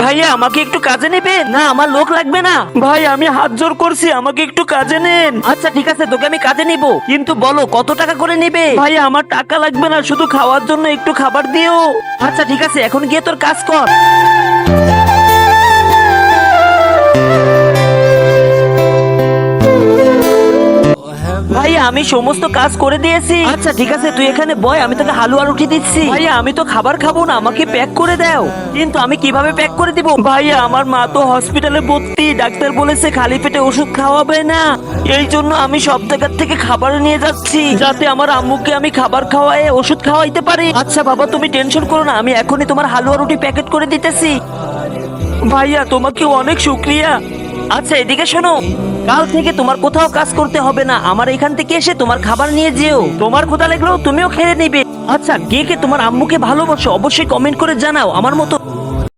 ভাইয়া আমাকে একটু কাজে নেবে না আমার লোক লাগবে না। ভাই আমি হাত জোর করছি আমাকে একটু কাজে নেন। আচ্ছা ঠিক আছে তোকে আমি কাজে নিব। কিন্তু বলো কত টাকা করে নেবে? ভাই আমার টাকা লাগবে না শুধু খাওয়ার জন্য একটু খাবার দিও। আচ্ছা ঠিক আছে এখন গিয়ে তোর কাজ কর। ভাইয়া আমি সমস্ত কাজ করে দিয়েছি। আচ্ছা ঠিক আছে তুই এখানে বয় আমি তোকে হালুয়া রুটি দিচ্ছি। ভাইয়া আমি তো খাবার খাব না আমাকে প্যাক করে দাও। কিন্তু আমি কীভাবে প্যাক করে দিব? ভাইয়া আমার মা তো হসপিটালে ভর্তি ডাক্তার বলেছে খালি পেটে ওষুধ খাওয়াবে না। এই জন্য আমি সব জায়গার থেকে খাবার নিয়ে যাচ্ছি যাতে আমার আম্মুকে আমি খাবার খাওয়াই ওষুধ খাওয়াইতে পারি। আচ্ছা বাবা তুমি টেনশন করো না আমি এখনই তোমার হালুয়া রুটি প্যাকেট করে দিতেছি। ভাইয়া তোমাকে অনেক শুক্রিয়া। আচ্ছা এদিকে শোনো। কাল থেকে তোমার কোথাও কাজ করতে হবে না। আমার এখান থেকে এসে তোমার খাবার নিয়ে যেও। তোমার ক্ষুধা লাগলেও তুমিও খেয়ে নেবে। আচ্ছা কে কে তোমার আম্মুকে ভালোবাসো অবশ্যই কমেন্ট করে জানাও। আমার মতো